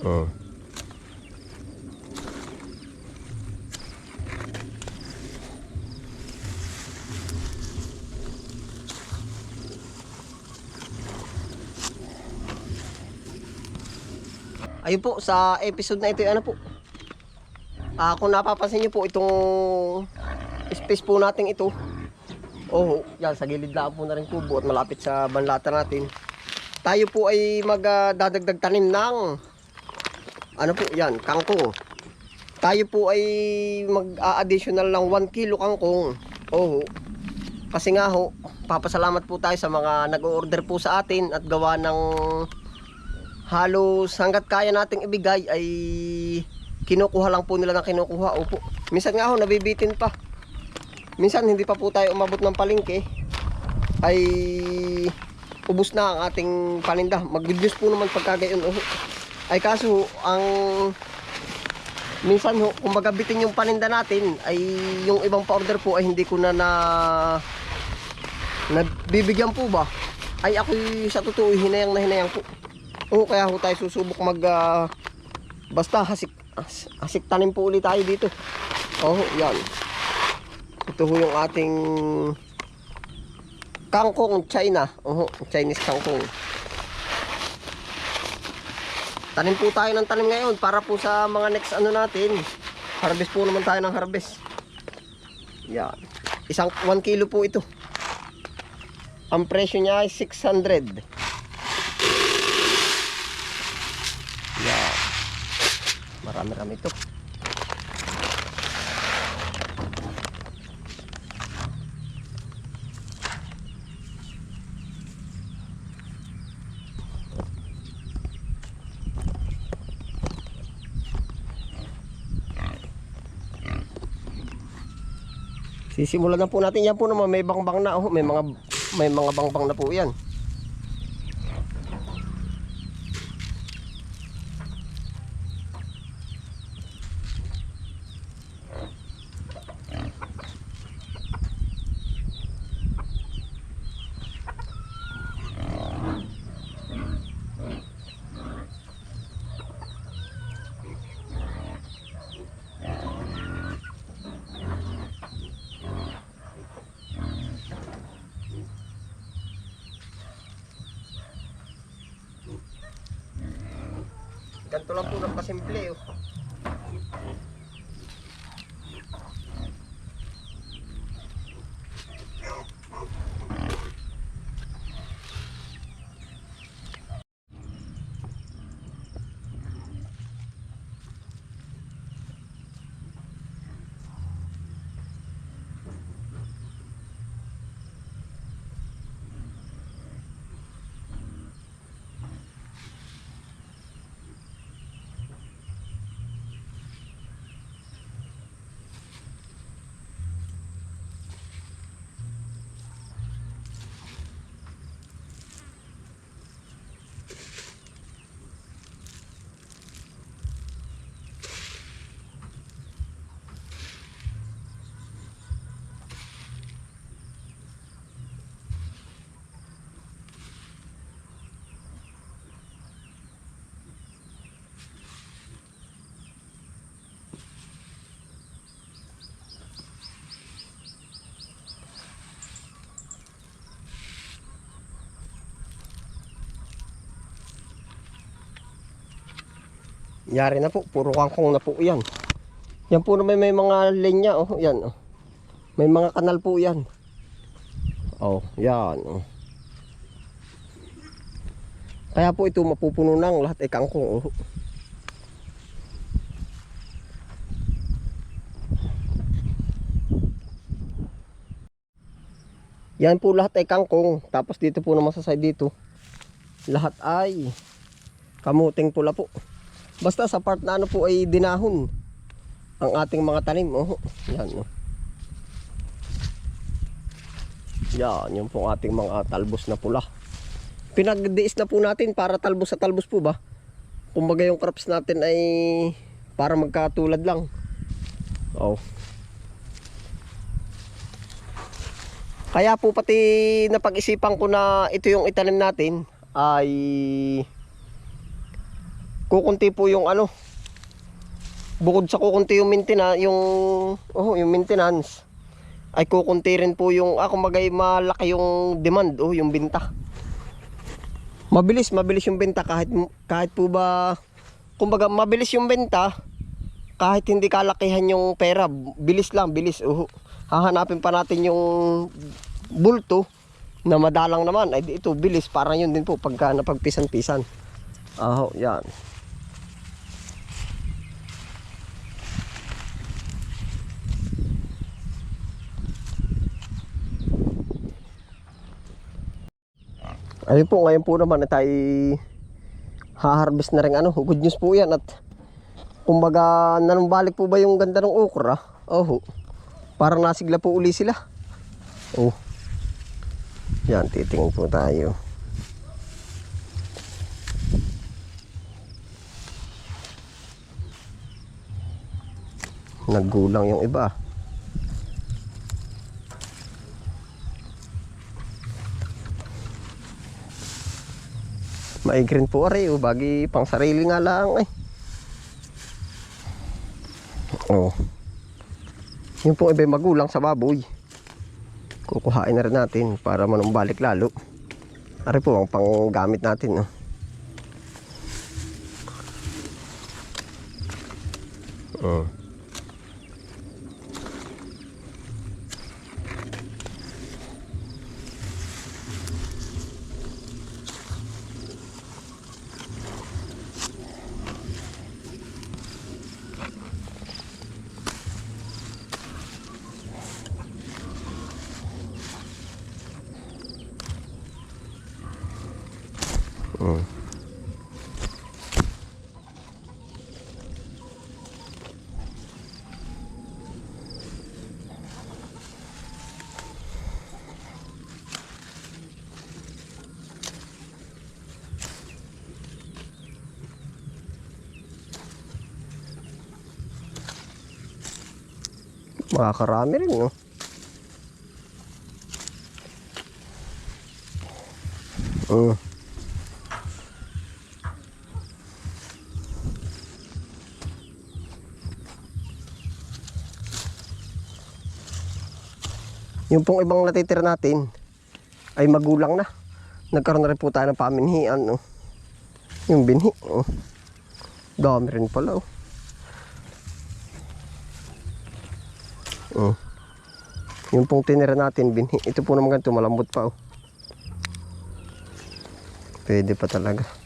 Oh. Ayun po, sa episode na ito, ano po? Ah, kung napapansin niyo po itong space po natin ito. Oh, yan sa gilid lang po na rin kubo at malapit sa banlata natin. Tayo po ay magdadagdag tanim ng ano po yan, kangkong. Tayo po ay mag-additional ng 1 kilo kangkong. Oh, kasi nga ho, papasalamat po tayo sa mga nag-order po sa atin at gawa ng halos hanggat kaya nating ibigay ay kinukuha lang po nila ng kinukuha. Opo. Minsan nga ho, nabibitin pa. Minsan hindi pa po tayo umabot ng palengke ay ubos na ang ating paninda. Mag-good news po naman pagka gayon. Ay kaso ang minsan ho, kung magabitin yung paninda natin ay yung ibang pa-order po ay hindi ko na na nagbibigyan po ba? Ay ako sa totoo hinayang na hinayang po. Oo, kaya ho tayo susubok mag ah, basta hasik has- hasik tanim po ulit tayo dito. Oh, yan. Ito ho yung ating kangkong China. Oh, Chinese kangkong. Tanim po tayo ng tanim ngayon para po sa mga next ano natin. Harvest po naman tayo ng harvest. Yan. Isang 1 kilo po ito. Ang presyo niya ay 600. Yan. Marami-rami ito. Sisimulan na po natin yan po naman may bangbang na oh, may mga may mga bangbang na po yan. Ganito lang po ng kasimple oh. Yari na po, puro kangkong na po yan. Yan po naman may mga linya oh, yan oh. May mga kanal po yan. Oh, yan oh. Kaya po ito mapupuno ng lahat ay kangkong oh. Yan po lahat ay kangkong. Tapos dito po naman sa side dito. Lahat ay kamuting pula po. Basta sa part na ano po ay dinahon ang ating mga tanim. Oh, yan. Oh. Yan, yung po ating mga talbos na pula. Pinagdiis na po natin para talbos sa talbos po ba? Kumbaga yung crops natin ay para magkatulad lang. Oh. Kaya po pati napag-isipan ko na ito yung itanim natin ay kukunti po yung ano, bukod sa kukunti yung maintenance, yung, oh, yung maintenance, ay kukunti rin po yung, ako magay malaki yung demand, oh, yung binta. Mabilis, mabilis yung benta kahit, kahit po ba, kumbaga mabilis yung benta, kahit hindi kalakihan yung pera, bilis lang, bilis, oh. Hahanapin pa natin yung bulto na madalang naman, ay ito, bilis, parang yun din po pagka napagpisan-pisan. Aho, yan. Ayun po, ngayon po naman na tayo haharvest na rin ano, good news po yan at kumbaga nanumbalik po ba yung ganda ng okra? Oh, parang nasigla po uli sila. Oh. Yan, titingin po tayo. Naggulang yung iba. Maigrin po aray, oh, bagi pang sarili nga lang eh. Oh. Yung pong iba magulang sa baboy. Kukuhain na rin natin para manumbalik lalo. Ari po ang panggamit natin. No? Oh. Oh. Makakarami rin, no? Oh. Yung pong ibang natitira natin ay magulang na. Nagkaroon na rin po tayo ng paminhian. No? Yung binhi. Oh. Dami rin pala. Oh. Oh. Yung pong tinira natin. Ito po naman ganito malambot pa. Oh. Pwede pa talaga.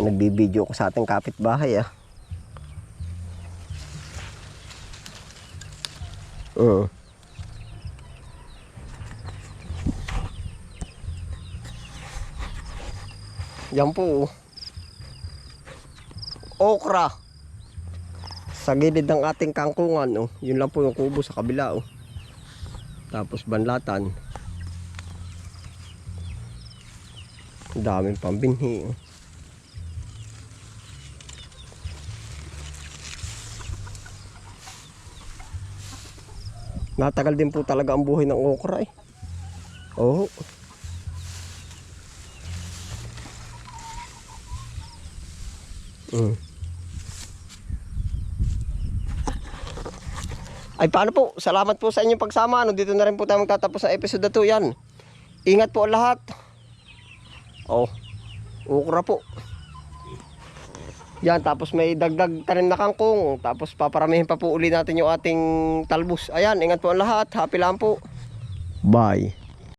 May Nagbibideo ko sa ating kapitbahay ah. Oo. Yan po. oh. Okra. Sa gilid ng ating kangkungan, oh. Yun lang po yung kubo sa kabila, oh. Tapos banlatan. Daming pambinhi, oh. Natagal din po talaga ang buhay ng okra eh. Oo. Mm. Ay paano po? Salamat po sa inyong pagsama. Ano, dito na rin po tayo magtatapos sa episode na to. Yan. Ingat po lahat. Oh. Okra po. Yan, tapos may dagdag tanim na kangkong. Tapos paparamihin pa po uli natin yung ating talbos. Ayan, ingat po ang lahat. Happy lang po. Bye.